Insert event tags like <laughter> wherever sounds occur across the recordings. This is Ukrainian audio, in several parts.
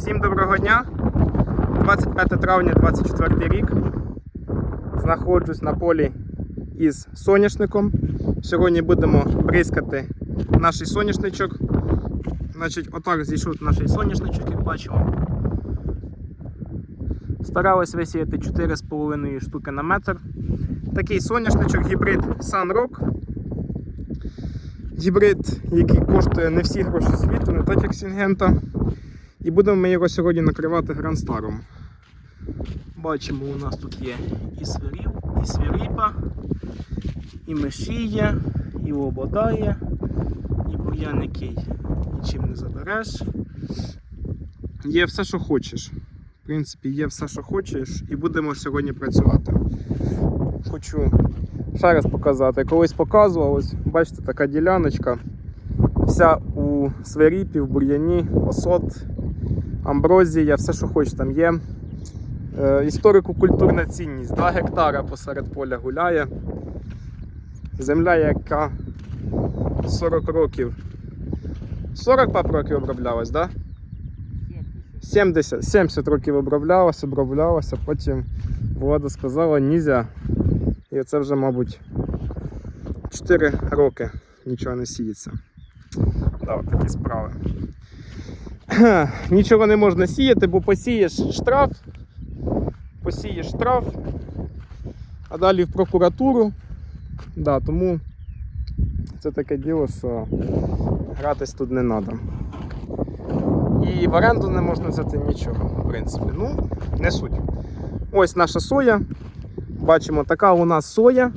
Всім доброго дня. 25 травня 24 рік. Знаходжусь на полі із соняшником. Сьогодні будемо бризкати наш соняшничок. Значить, отак зійшов наш соняшничок, як бачимо. Старались висіяти 4,5 штуки на метр. Такий соняшничок, гібрид Sunrock. Гібрид, який коштує не всі гроші світу, не так як Сінгента. І будемо ми його сьогодні накривати гранстаром. Бачимо, у нас тут є і свирів, і свиріпа, і мешія, і лобода і бур'ян, який нічим не забереш. Є все, що хочеш. В принципі, є все, що хочеш, і будемо сьогодні працювати. Хочу ще раз показати. Колись показував, ось бачите, така діляночка. Вся у свиріпі, в бур'яні, осот, амброзія, все, що хочеш там є. Е, Історико-культурна цінність. 2 гектара посеред поля гуляє. Земля, яка 40 років. 40 пап років оброблялась, так? Да? 70, 70 років оброблялася, оброблялася, потім влада сказала нельзя. І це вже, мабуть, 4 роки нічого не сіється. Да, такі справи. <clears throat> Нічого не можна сіяти, бо посієш штраф, посієш штраф, а далі в прокуратуру. Да, тому це таке діло, що гратись тут не треба. І в оренду не можна взяти нічого, в принципі. Ну, не суть. Ось наша соя. Бачимо, така у нас соя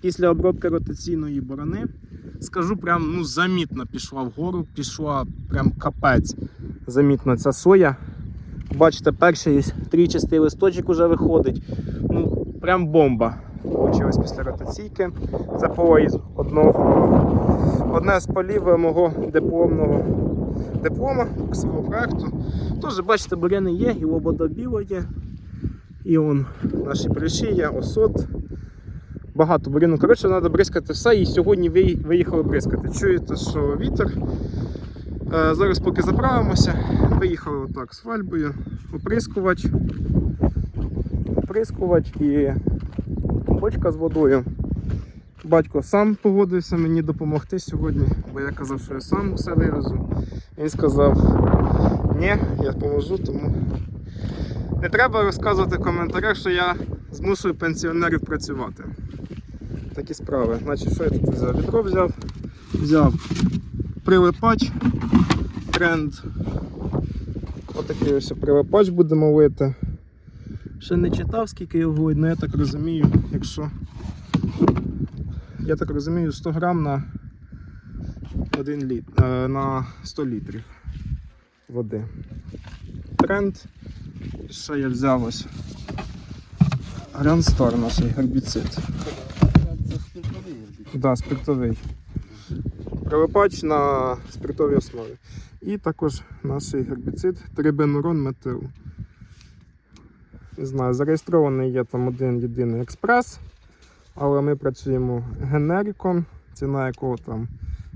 після обробки ротаційної борони. Скажу, прям ну, замітно пішла вгору, пішла прям капець. Замітно ця соя. Бачите, перший трічастий листочок вже виходить. Ну, прям бомба. Получилось після ротаційки. Це поле із одного. Одне з полів мого дипломного диплома свого проекту. Тож, бачите, буряни є, і лобода біла є. І он наші прищі є, осот. Багато буряну. Коротше, треба бризкати все. І сьогодні виїхали бризкати. Чуєте, що вітер. Е, Зараз поки заправимося, виїхали отак з фальбою, оприскувач, оприскувач і бочка з водою. Батько сам погодився мені допомогти сьогодні, бо я казав, що я сам все вивезу. Він сказав, ні, я поможу, тому не треба розказувати в коментарях, що я змушую пенсіонерів працювати. Такі справи. Значить, що я тут взяв? Відро взяв, взяв прилипач, тренд. Отакий ось прилипач будемо лити. Ще не читав, скільки його, але я так розумію, якщо. Я так розумію, 100 грам на 1 літ, е, на 100 літрів води. Тренд. Ще я взяв ось Грандстар наш гербіцид. Да, спиртовий. Прилипач на спиртовій основі. І також наш гербіцид трибенурон метил. Не знаю, зареєстрований є там один єдиний експрес, але ми працюємо генериком, ціна якого там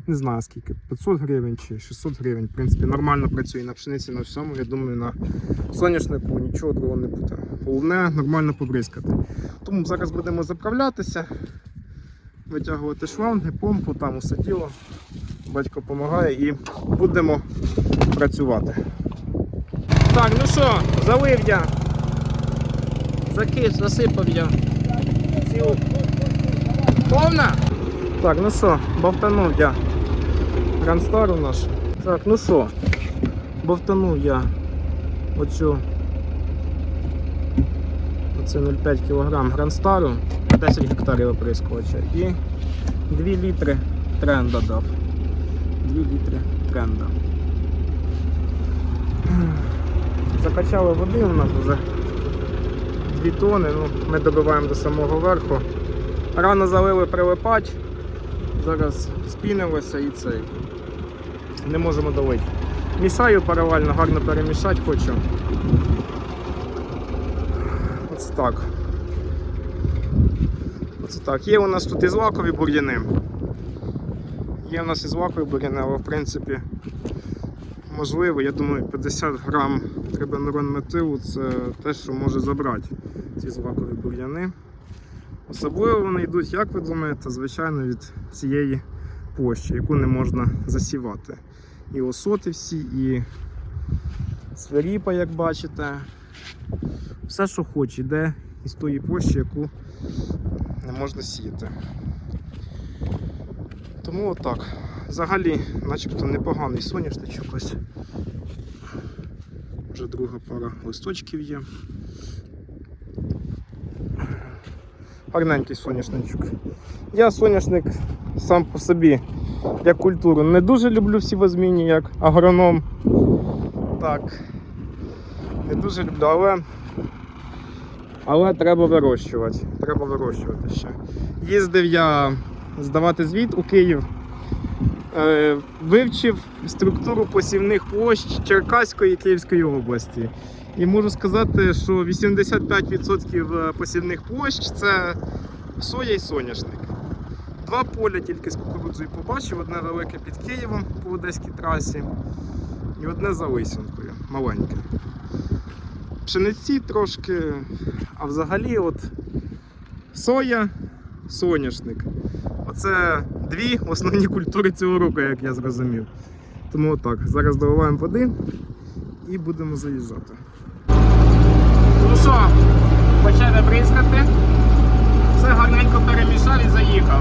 не знаю скільки, 500 гривень чи 600 гривень. В принципі, нормально працює на пшениці на всьому. Я думаю, на соняшнику нічого другого не буде. Головне нормально побризкати. Тому зараз будемо заправлятися, витягувати шланги, помпу, там усе діло. Батько допомагає і будемо працювати. Так, ну що, залив я. Закис, засипав я. Цілу. Повна? Так, ну що, бовтанув я гранстару наш. Так, ну що, бовтанув я оцю оце 0,5 кг гранстару, 10 гектарів оприскувача і 2 літри тренда дав. 2 літри тренда. Закачали води у нас вже 2 тони, ну, ми добиваємо до самого верху. Рано залили прилипач, зараз спінилося і цей. Не можемо долити. Мішаю паралельно, гарно перемішати хочу. Ось так. Ось так. Є у нас тут і злакові бур'яни. Є у нас і злакові бур'яни, але в принципі можливо, я думаю, 50 грам трибенерон метилу це те, що може забрати ці злакові бур'яни. Особливо вони йдуть, як ви думаєте, звичайно, від цієї площі, яку не можна засівати. І осоти всі, і свиріпа, як бачите. Все, що хоче, йде із тої площі, яку не можна сіяти. Тому отак. Взагалі, начебто непоганий соняшничок ось. Вже друга пара листочків є. Гарненький соняшничок. Я соняшник сам по собі як культуру не дуже люблю всі возмінні, як агроном. Так. Не дуже люблю, але. Але треба вирощувати. Треба вирощувати ще. Їздив я здавати звіт у Київ. Е, вивчив структуру посівних площ Черкаської і Київської області. І можу сказати, що 85% посівних площ це соя і соняшник. Два поля тільки з кукурудзою побачив, одне велике під Києвом по Одеській трасі і одне за Лисянкою, маленьке. Пшениці трошки, а взагалі от соя, соняшник. Оце дві основні культури цього року, як я зрозумів. Тому отак, зараз доливаємо води і будемо заїжджати. Ну що, почали бризкати. Все гарненько перемішав і заїхав.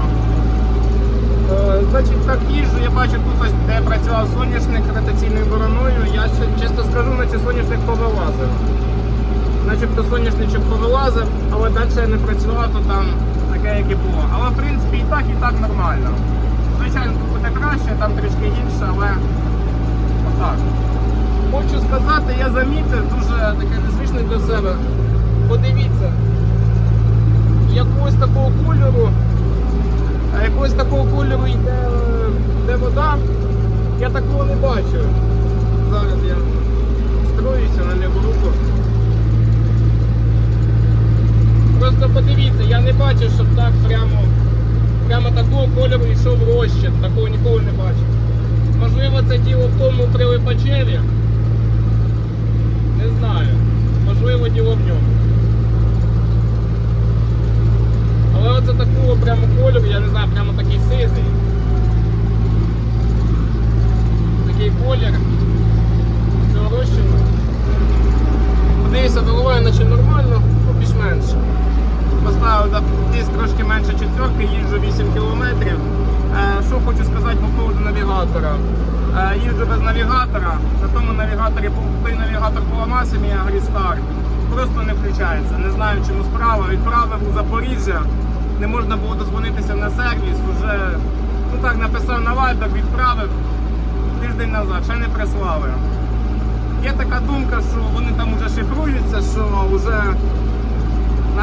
Е, Значить, так їжджу, я бачу тут ось, де працював соняшник ротаційною бороною. Я ще чесно скажу, наче соняшник повилазив. Начебто соняшничок повилазив, але далі не працював, то там таке, як і було. Але в принципі і так, і так нормально. Звичайно, тут буде краще, там трішки гірше, але отак. Хочу сказати, я замітив дуже таке незвичне для себе. Подивіться, якогось такого кольору, якогось такого кольору йде, йде вода. Я такого не бачу. Зараз я строюся на ліву руку. Просто подивіться, я не бачив, щоб так прямо, прямо такого кольору йшов розчин. Такого ніколи не бачив. Можливо, це діло в тому прилипачеві. Не знаю. Можливо, діло в ньому. Але оце такого прямо кольору, я не знаю, прямо такий сизий. Такий колір цього розчину. Подивіться, доливаю, наче нормально, ну більш-менш. Поставив десь трошки менше четверки, їжджу 8 кілометрів. Е, що хочу сказати по поводу навігатора. Е, їжджу без навігатора, на тому навігаторі той навігатор поламався, мій Агрістар. Просто не включається. Не знаю, чому справа. Відправив у Запоріжжя, не можна було дозвонитися на сервіс. Уже ну так написав на Viber, відправив тиждень назад, ще не прислали. Є така думка, що вони там вже шифруються, що вже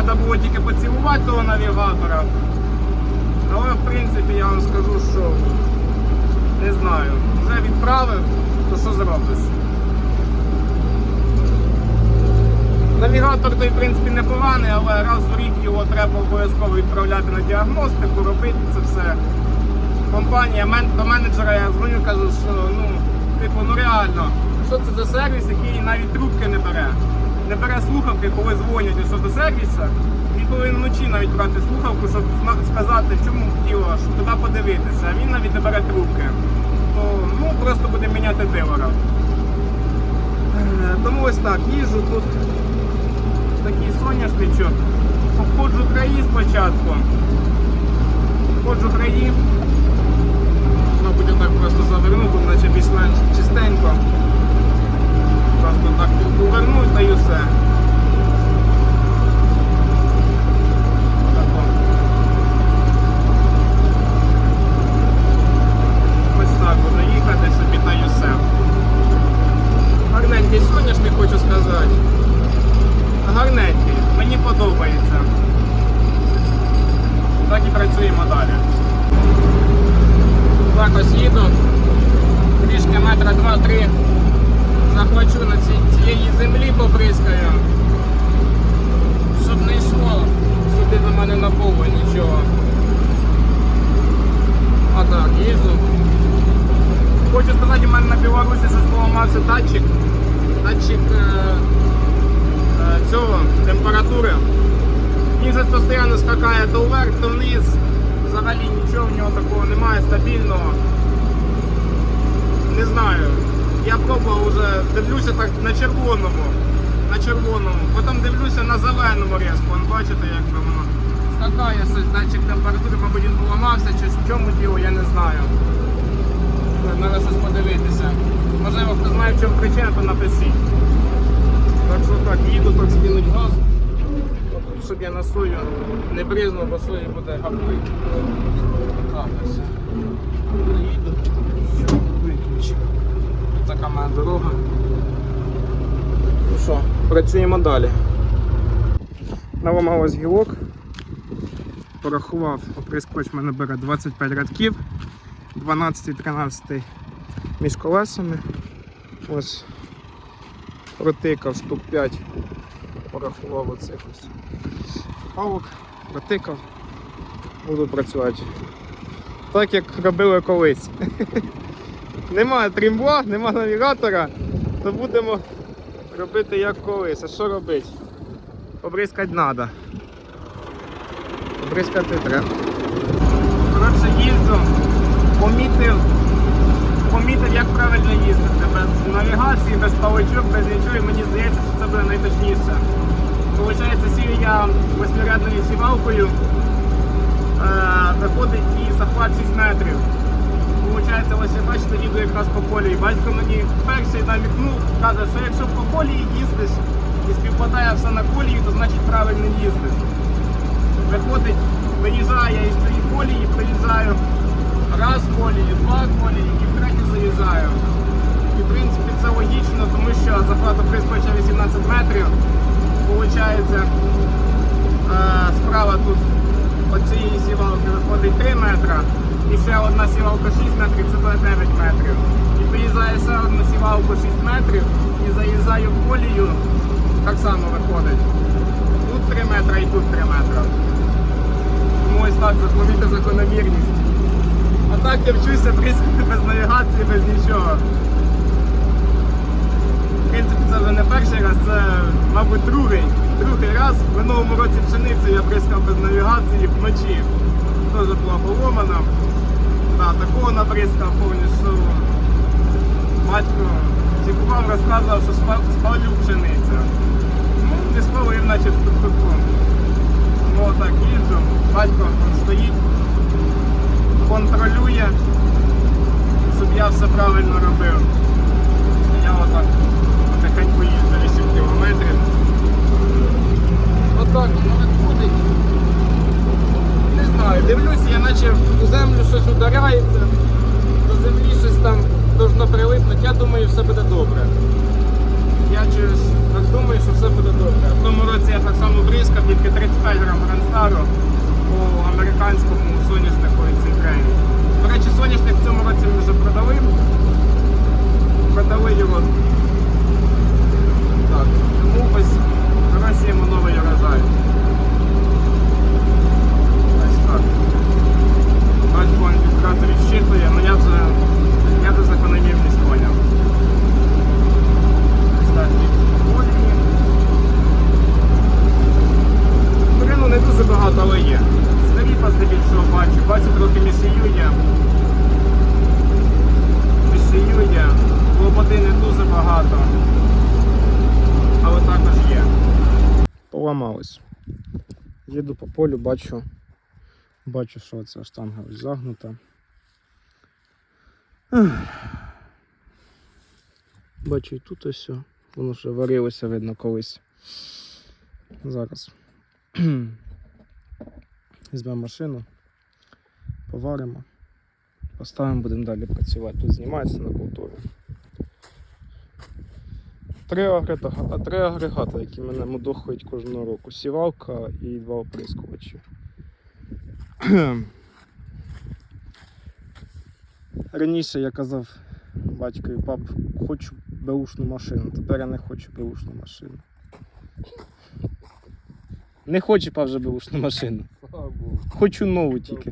треба було тільки поцілувати того навігатора. Але в принципі я вам скажу, що не знаю. Вже відправив, то що зробиш? Навігатор той, в принципі, непоганий, але раз в рік його треба обов'язково відправляти на діагностику, робити це все. Компанія, до менеджера я дзвоню, кажу, що ну, типу, ну реально, що це за сервіс, який навіть трубки не бере. Не бере слухавки, коли дзвонять ось до сервісу. Він повинен вночі навіть брати слухавку, щоб сказати, чому діло, що туди подивитися. А він навіть не бере трубки. То ну просто буде міняти дилера. Е, Тому ось так, їжу тут такий соняшничок. Обходжу краї спочатку. Обходжу краї. Мабуть, отак просто заверну, тут наче більш-менш чистенько. Просто так повернуть та й. їздив. Хочу сказати, у мене на Білорусі поламався датчик. Датчик е, е, цього температури. Він же постійно скакає то вверх, то вниз. Взагалі нічого в нього такого немає стабільного. Не знаю. Я пробував вже, дивлюся так на червоному. На червоному. Потім дивлюся на зеленому різку. Бачите, як воно щось, датчик температури, мабуть він поламався, чи в чому діло, я не знаю. Треба щось подивитися. Можливо, хто знає, в чому причина, то напишіть. Так що так, їду, так скинуть газ. Щоб я на сою не бризнув, бо сої буде гапить. Так, ось. Їду. Все, виключив. Така моя дорога. Ну що, працюємо далі. Наламалось гілок. Порахував, оприскувач мене бере 25 рядків, 12-13 між колесами. Ось протикав штук 5, порахував оцих ось палок, протикав, буду працювати. Так як робили колись. <laughs> Немає трімбла, немає навігатора, то будемо робити як колись. А що робити? Побризкати треба. Побризкати треба. Коротше, їжджу, помітив, помітив, як правильно їздити. Без навігації, без паличок, без нічого. І мені здається, що це буде найточніше. Получається, сів я восьмирядною сівалкою, е, виходить і захват 6 метрів. Получається, ось я бачите, їду якраз по полі. І батько мені перший намікнув, каже, що якщо по колії їздиш і співпадає все на колії, то значить правильно їздиш. Виходить, виїжджаю із цієї колії, приїжджаю раз колії, два колії і втретє заїжджаю. І в принципі це логічно, тому що захват прискоча 18 метрів. Получається, е, справа тут от цієї сівалки виходить 3 метри, і ще одна сівалка 6 метрів, це буде 9 метрів. І виїжджає ще одну сівалку 6 метрів і заїжджаю в колію, так само виходить. Тут 3 метри і тут 3 метри. Тому ось так заповіти закономірність. А так я вчуся бризкати <laughs> без навігації, без нічого. В принципі, це вже не перший раз, це, мабуть, другий. Другий раз в минулому році пшеницю я бризкав без навігації вночі. Теж була поломана. Да, такого набризкав повністю. Батько цікував, розказував, що спа- спалю пшеницю. Ну, не спалив, наче в тук-туку. Тому отак їжджу, батько стоїть, контролює, щоб я все правильно робив. Я отак потихеньку їжджу 8 кілометрів. Отак воно виходить. Не знаю, дивлюся, я наче у землю щось ударяється, до землі щось там должно прилипнути. Я думаю, все буде добре. Я так думаю, що все буде добре. В тому році я так само бризкав, тільки 35 грам гранстару по американському соняшнику і цинтрені. До речі, соняшник в цьому році ми вже продали. Продали його. Так, тому ось вирощуємо новий урожай. Ось так. Батько він відразу відщитує, але вже, я вже закономірність поняв. Ось так, від колії. Турину не дуже багато, але є. Старіпа здебільшого бачу. Бачу трохи місію є. Місію є. Лободи не дуже багато. Але також є. Поламалось. Їду по полю, бачу. Бачу, що ця штанга ось загнута. Бачу і тут ось. Воно вже варилося, видно, колись. Зараз. <clears throat> Візьмемо машину, поваримо, поставимо, будемо далі працювати. Тут знімається на повторі. Три агрегата, три агрегати, які мене мудохають кожного року. Сівалка і два оприскувачі. <clears throat> Раніше я казав батькові, пап, хочу беушну машину. Тепер я не хочу беушну машину. Не хочу пап вже беушну машину. Хочу нову тільки.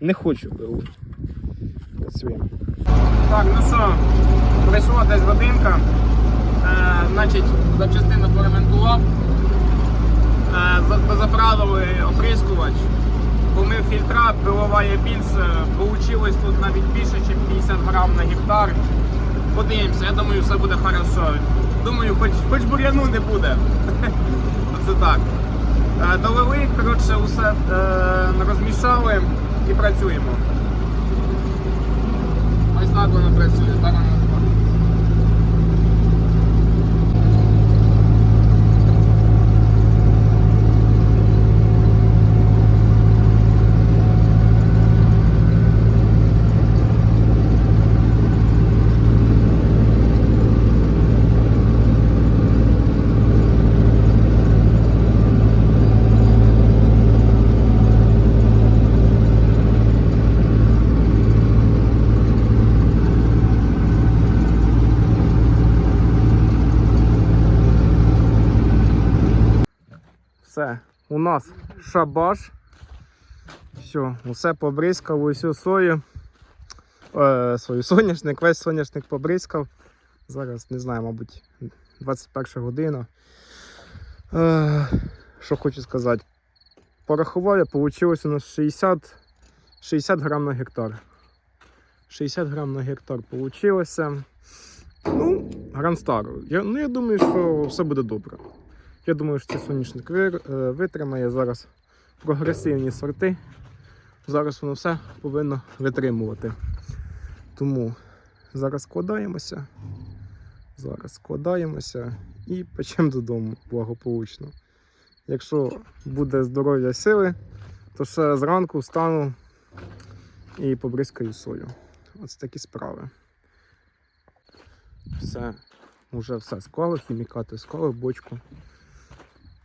Не хочу БУ. Працюємо. Так, ну що, прийшла десь годинка. Е, значить, запчастину поремонтував. Е, Заправили оприскувач, помив фільтра, пиlovає більше, получилось тут навіть більше, ніж 50 грам на гектар. Подивимося, я думаю, все буде хорошо. Думаю, хоч, хоч бур'яну не буде. <laughs> Оце так. Е, Довели, коротше, усе е, розмішали і працюємо. Ось так воно працює. Так Все, у нас шабаш. Все, усе побризкав, усю сою. Е, свою соняшник, весь соняшник побризкав. Зараз не знаю, мабуть, 21 година. Е, що хочу сказати. Порахував я, вийшло у нас 60, 60 грам на гектар. 60 грам на гектар вийшло. Ну, гранстару. Я, ну, я думаю, що все буде добре. Я думаю, що цей соняшник е, витримає зараз прогресивні сорти. Зараз воно все повинно витримувати. Тому зараз складаємося. Зараз складаємося і печемо додому благополучно. Якщо буде здоров'я сили, то ще зранку встану і побризкаю сою. Ось такі справи. Все, вже все склали, хімікати склали, бочку.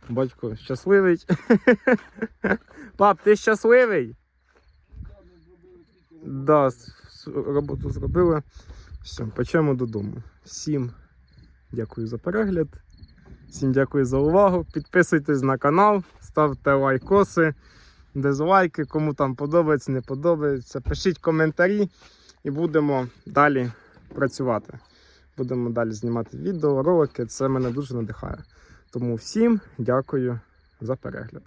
Батько щасливий. <laughs> Пап, ти щасливий? Да, роботу зробили. Все, печемо додому. Всім дякую за перегляд. Всім дякую за увагу. Підписуйтесь на канал, ставте лайкоси, дизлайки, кому там подобається, не подобається. Пишіть коментарі і будемо далі працювати. Будемо далі знімати відео, ролики. Це мене дуже надихає. Тому всім дякую за перегляд.